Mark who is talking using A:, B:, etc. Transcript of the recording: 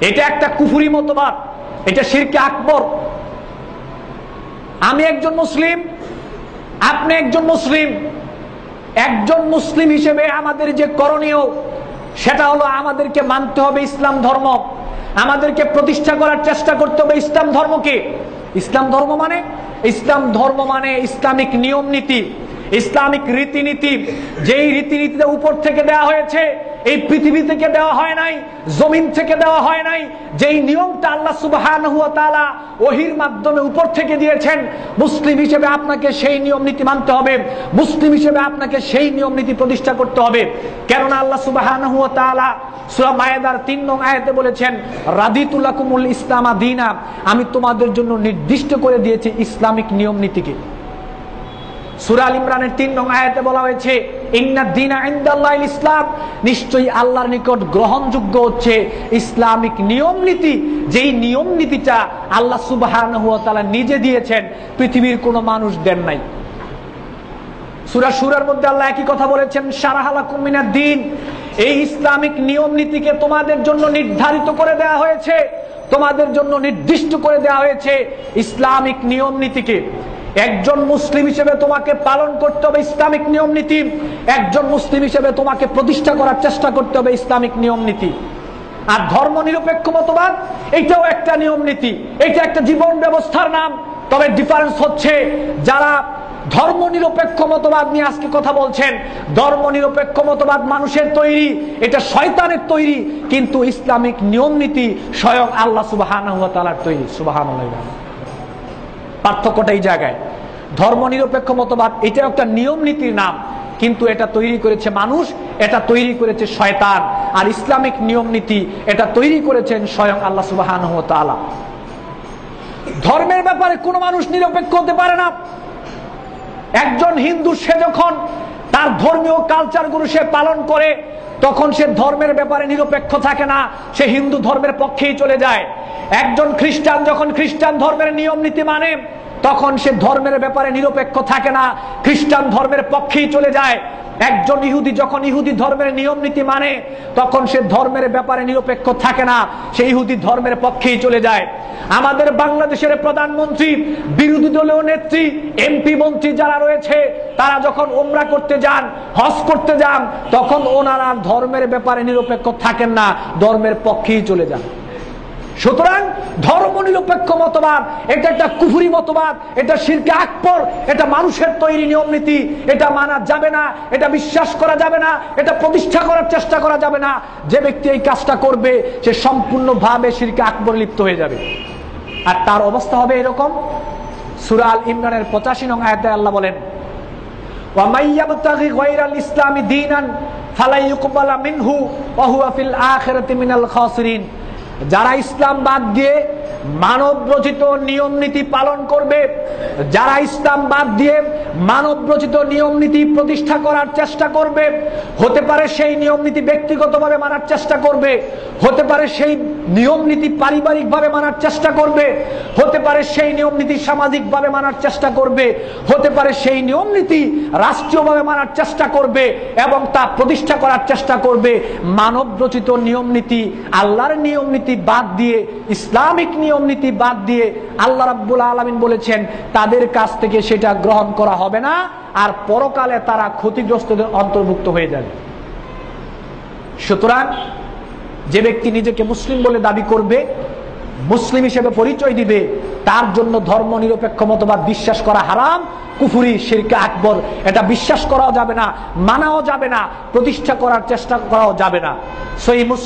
A: এটা একটা কুফুরি মতবাদ, এটা শিরকে আকবর। আমি একজন মুসলিম, আপনি একজন মুসলিম একজন মুসলিম হিসেবে আমাদের যে করণীয়, সেটা হলো আমাদেরকে মানতে হবে ইসলাম ধর্ম। আমাদেরকে প্রতিষ্ঠা করার চেষ্টা করতে হবে ইসলাম ধর্মকে। ইসলাম ধর্ম মানে? ইসলাম ধর্ম মানে ইসলামিক নিয়ম নীতি ইসলামিক রীতিনীতি। যেই রীতিনীতিতে উপর থেকে দেওয়া হয়েছে এই পৃথিবী থেকে দেওয়া হয় নাই, জমিন থেকে দেওয়া হয় নাই, যেই নিয়মটা আল্লাহ ওয়া ওহির মাধ্যমে উপর থেকে দিয়েছেন, মুসলিম হিসেবে আপনাকে সেই নিয়ম নীতি মানতে হবে, মুসলিম হিসেবে আপনাকে সেই নিয়ম নীতি প্রতিষ্ঠা করতে হবে। কেননা আল্লাহ ওয়া তাআলা মায়েদার 3 নং বলেছেন ইসলামা আমি তোমাদের জন্য নির্দিষ্ট করে দিয়েছি ইসলামিক নিয়ম নীতিকে। সুরা আল ইমরানের তিন নং আয়াতে বলা হয়েছে ইসলাম। নিশ্চয়ই আল্লাহর নিকট গ্রহণযোগ্য হচ্ছে ইসলামিক নিয়ম নীতি যেই নিয়ম নীতিটা আল্লাহ সুবাহ নিজে দিয়েছেন, পৃথিবীর কোনো মানুষ দেন নাই। সুরা সুরার মধ্যে আল্লাহ একই কথা বলেছেন সারাহালা কুমিনার দিন এই ইসলামিক নিয়ম নীতিকে তোমাদের জন্য নির্ধারিত করে দেওয়া হয়েছে। তোমাদের জন্য নির্দিষ্ট করে দেওয়া হয়েছে ইসলামিক নিয়ম নীতিকে একজন মুসলিম হিসেবে তোমাকে পালন করতে হবে ইসলামিক নিয়ম নীতি। একজন মুসলিম হিসেবে তোমাকে প্রতিষ্ঠা করার চেষ্টা করতে হবে ইসলামিক নিয়ম নীতি। আর ধর্ম নিরপেক্ষ মতবাদ, এটাও একটা নিয়ম নীতি। এটা একটা জীবন ব্যবস্থার নাম। তবে ডিফারেন্স হচ্ছে যারা ধর্ম নিরপেক্ষ মতবাদ নিয়ে আজকে কথা বলছেন ধর্ম নিরপেক্ষ মতবাদ মানুষের তৈরি, এটা শয়তানের তৈরি, কিন্তু ইসলামিক নিয়ম নীতি স্বয়ং আল্লাহ সুবাহান তৈরি। সুবাহান পার্থক্যটা এই জায়গায়। ধর্ম নিরপেক্ষ মতবাদ এটা একটা নিয়ম নীতির নাম, কিন্তু এটা তৈরি করেছে মানুষ, এটা তৈরি করেছে শয়তান, আর ইসলামিক নিয়ম নীতি, এটা তৈরি করেছেন স্বয়ং আল্লাহ সুবাহান ধর্মের ব্যাপারে কোনো মানুষ নিরপেক্ষ হতে পারে না। একজন হিন্দু সে যখন তার ধর্মীয় কালচারগুলো সে পালন করে তখন সে ধর্মের ব্যাপারে নিরপেক্ষ থাকে না, সে হিন্দু ধর্মের পক্ষেই চলে যায়। একজন খ্রিস্টান যখন খ্রিস্টান ধর্মের নিয়ম নীতি মানে তখন সে ধর্মের ব্যাপারে নিরপেক্ষ থাকে না, খ্রিস্টান ধর্মের পক্ষেই চলে যায়। একজন ইহুদি যখন ইহুদি ধর্মের নিয়ম নীতি মানে তখন সে ধর্মের ব্যাপারে নিরপেক্ষ থাকে না, সে ইহুদি ধর্মের পক্ষেই চলে যায়। আমাদের বাংলাদেশের প্রধানমন্ত্রী, বিরোধী দলীয় নেত্রী, এমপি মন্ত্রী যারা রয়েছে তারা যখন ওমরা করতে যান, হজ করতে যান, তখন ওনারা ধর্মের ব্যাপারে নিরপেক্ষ থাকেন না, ধর্মের পক্ষেই চলে যান। সুতরাং ধর্ম নিরপেক্ষ মতবাদ, এটা একটা কুফুরি মতবাদ, এটা শিরকে আকবর, এটা মানুষের তৈরি নিয়ম নীতি, এটা মানা যাবে না, এটা বিশ্বাস করা যাবে না, এটা প্রতিষ্ঠা করার চেষ্টা করা যাবে না। যে ব্যক্তি এই কাজটা করবে, সে সম্পূর্ণভাবে শিরকে আকবর লিপ্ত হয়ে যাবে। আর তার অবস্থা হবে এরকম। সুরাল ইমরানের পঁচাশি নং আয়াতে আল্লাহ বলেন ইসলামী দিনান ফালাই মিনহু ওয়া ফিল আখিরাতি মিনাল খাসিরিন। যারা ইসলাম বাদ দিয়ে মানব রচিত নিয়ম নীতি পালন করবে। যারা ইসলাম বাদ দিয়ে মানব রচিত নিয়ম নীতি প্রতিষ্ঠা করার চেষ্টা করবে, হতে পারে সেই নিয়ম নীতি ব্যক্তিগতভাবে মানার চেষ্টা করবে, হতে পারে সেই নিয়ম নীতি পারিবারিকভাবে মানার চেষ্টা করবে, হতে পারে সেই নিয়ম নীতি সামাজিকভাবে মানার চেষ্টা করবে, হতে পারে সেই নিয়ম নীতি রাষ্ট্রীয়ভাবে মানার চেষ্টা করবে এবং তা প্রতিষ্ঠা করার চেষ্টা করবে। মানব রচিত নিয়ম নীতি, আল্লাহর নিয়ম নীতি বাদ দিয়ে ইসলামিক নিয়ম নীতি বাদ দিয়ে আল্লাহ রাব্বুল আলমিন বলেছেন, তাদের কাছ থেকে সেটা গ্রহণ করা হবে না, আর পরকালে তারা ক্ষতিগ্রস্তদের অন্তর্ভুক্ত হয়ে যাবে। সুতরাং যে ব্যক্তি নিজেকে মুসলিম বলে দাবি করবে, মুসলিম হিসেবে পরিচয় দিবে, তার জন্য ধর্ম নিরপেক্ষ মতবাদ বিশ্বাস করা হারাম, কুফুরি, শিরকে আকবর, এটা বিশ্বাস করাও যাবে না, মানাও যাবে না, প্রতিষ্ঠা করার চেষ্টা করাও যাবে না। সই